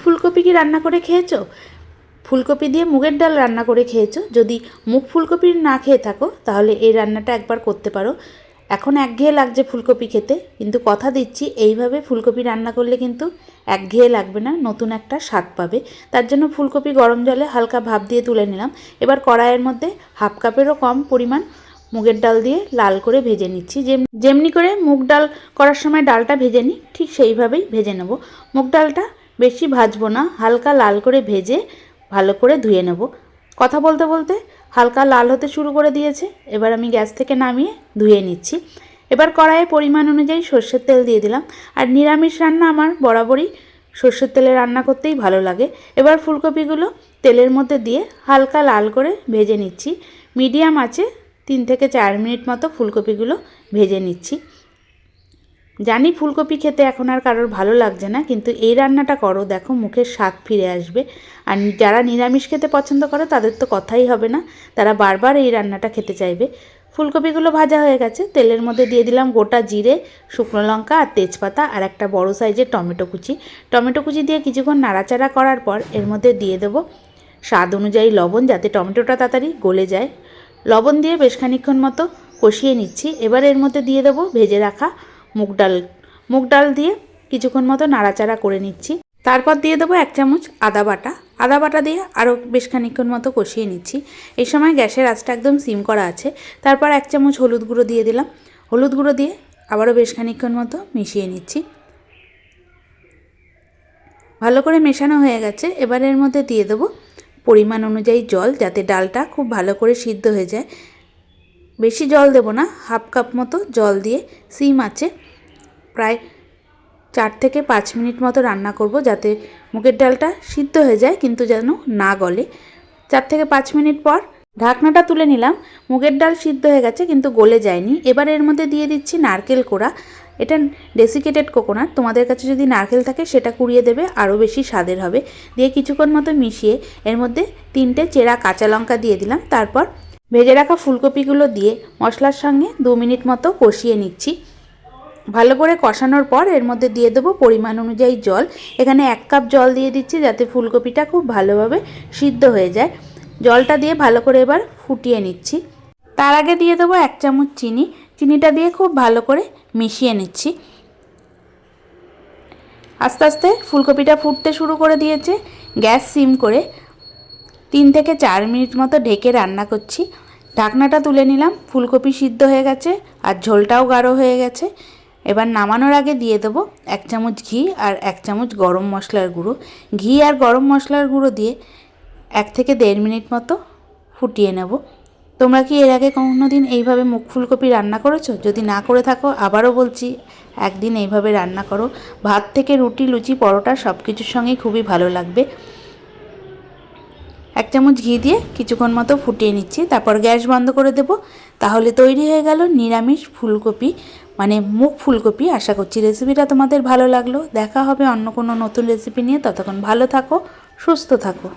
ফুলকপি কি রান্না করে খেয়েছো? ফুলকপি দিয়ে মুগের ডাল রান্না করে খেয়েছো? যদি মুগ ফুলকপি না খেয়ে থাকো, তাহলে এই রান্নাটা একবার করতে পারো। এখন একঘেয়ে লাগছে ফুলকপি খেতে, কিন্তু কথা দিচ্ছি, এইভাবে ফুলকপি রান্না করলে কিন্তু একঘেয়ে লাগবে না, নতুন একটা স্বাদ পাবে। তার জন্য ফুলকপি গরম জলে হালকা ভাপ দিয়ে তুলে নিলাম। এবার কড়াইয়ের মধ্যে হাফ কাপেরও কম পরিমাণ মুগের ডাল দিয়ে লাল করে ভেজে নিচ্ছি। যেমনি করে মুগ ডাল করার সময় ডালটা ভেজে নিই, ঠিক সেইভাবেই ভেজে নেব। মুগ ডালটা বেশি ভাজবো না, হালকা লাল করে ভেজে ভালো করে ধুয়ে নেব। কথা বলতে বলতে হালকা লাল হতে শুরু করে দিয়েছে, এবার আমি গ্যাস থেকে নামিয়ে ধুয়ে নিচ্ছি। এবার কড়াইয়ে পরিমাণ অনুযায়ী সর্ষের তেল দিয়ে দিলাম। আর নিরামিষ রান্না আমার বরাবরই সর্ষের তেলে রান্না করতেই ভালো লাগে। এবার ফুলকপিগুলো তেলের মধ্যে দিয়ে হালকা লাল করে ভেজে নিচ্ছি। মিডিয়াম আছে তিন থেকে চার মিনিট মতো ফুলকপিগুলো ভেজে নিচ্ছি। জানি ফুলকপি খেতে এখন আর কারোর ভালো লাগছে না, কিন্তু এই রান্নাটা করো, দেখো মুখের স্বাদ ফিরে আসবে। আর যারা নিরামিষ খেতে পছন্দ করে, তাদের তো কথাই হবে না, তারা বারবার এই রান্নাটা খেতে চাইবে। ফুলকপিগুলো ভাজা হয়ে গেছে, তেলের মধ্যে দিয়ে দিলাম গোটা জিরে, শুকনো লঙ্কা আর তেজপাতা আর একটা বড় সাইজের টমেটো কুচি। টমেটো কুচি দিয়ে কিছুক্ষণ নাড়াচাড়া করার পর এর মধ্যে দিয়ে দেবো স্বাদ অনুযায়ী লবণ, যাতে টমেটোটা তাড়াতাড়ি গলে যায়। লবণ দিয়ে বেশ খানিক্ষণ মতো কষিয়ে নিচ্ছি। এবার এর মধ্যে দিয়ে দেবো ভেজে রাখা মুগ ডাল মুগ ডাল দিয়ে কিছুক্ষণ মতো নাড়াচাড়া করে নিচ্ছি। তারপর দিয়ে দেবো এক চামচ আদা বাটা। আদা বাটা দিয়ে আরও বেশ খানিক্ষণ মতো কষিয়ে নিচ্ছি। এই সময় গ্যাসের আঁচটা একদম সিম করা আছে। তারপর এক চামচ হলুদ গুঁড়ো দিয়ে দিলাম। হলুদ গুঁড়ো দিয়ে আবারও বেশ খানিক্ষণ মতো মিশিয়ে নিচ্ছি। ভালো করে মেশানো হয়ে গেছে। এবার এর মধ্যে দিয়ে দেবো পরিমাণ অনুযায়ী জল যাতে ডালটা খুব ভালো করে সিদ্ধ হয়ে যায়। বেশি জল দেব না, হাফ কাপ মতো জল দিয়ে সিম আছে। প্রায় চার থেকে পাঁচ মিনিট মতো রান্না করব যাতে মুগের ডালটা সিদ্ধ হয়ে যায় কিন্তু যেন না গলে। চার থেকে পাঁচ মিনিট পর ঢাকনাটা তুলে নিলাম। মুগের ডাল সিদ্ধ হয়ে গেছে কিন্তু গলে যায়নি। এবার এর মধ্যে দিয়ে দিচ্ছি নারকেল কোড়া। এটা ডেসিকেটেড কোকোনাট। তোমাদের কাছে যদি নারকেল থাকে সেটা কুড়িয়ে দেবে, আরও বেশি স্বাদের হবে। দিয়ে কিছুক্ষণ মতো মিশিয়ে এর মধ্যে তিনটে চেরা কাঁচা লঙ্কা দিয়ে দিলাম। তারপর ভেজে রাখা ফুলকপিগুলো দিয়ে মশলার সঙ্গে দু মিনিট মতো কষিয়ে নিচ্ছি। ভালো করে কষানোর পর এর মধ্যে দিয়ে দেবো পরিমাণ অনুযায়ী জল। এখানে এক কাপ জল দিয়ে দিচ্ছি যাতে ফুলকপিটা খুব ভালোভাবে সিদ্ধ হয়ে যায়। জলটা দিয়ে ভালো করে এবার ফুটিয়ে নিচ্ছি। তার আগে দিয়ে দেবো এক চামচ চিনি। চিনিটা দিয়ে খুব ভালো করে মিশিয়ে নিচ্ছি। আস্তে আস্তে ফুলকপিটা ফুটতে শুরু করে দিয়েছে। গ্যাস সিম করে তিন থেকে চার মিনিট মতো ঢেকে রান্না করছি। ঢাকনাটা তুলে নিলাম, ফুলকপি সিদ্ধ হয়ে গেছে আর ঝোলটাও গাঢ় হয়ে গেছে। এবার নামানোর আগে দিয়ে দেবো এক চামচ ঘি আর এক চামচ গরম মশলার গুঁড়ো। ঘি আর গরম মশলার গুঁড়ো দিয়ে এক থেকে দেড় মিনিট মতো ফুটিয়ে নেব। তোমরা কি এর আগে কোনো দিন এইভাবে মুখ ফুলকপি রান্না করেছ? যদি না করে থাকো, আবারও বলছি, একদিন এইভাবে রান্না করো। ভাত থেকে রুটি, লুচি, পরোটা সব কিছুর সঙ্গেই খুবই ভালো লাগবে। এক চামচ ঘি দিয়ে কিছুক্ষণ মতো ফুটিয়ে নিচ্ছি। তারপর গ্যাস বন্ধ করে দেব। তাহলে তৈরি হয়ে গেল নিরামিষ ফুলকপি মানে মুখ ফুলকপি। আশা করছি রেসিপিটা তোমাদের ভালো লাগল। দেখা হবে অন্য কোনো নতুন রেসিপি নিয়ে। ততক্ষণ ভালো থাকো, সুস্থ থাকো।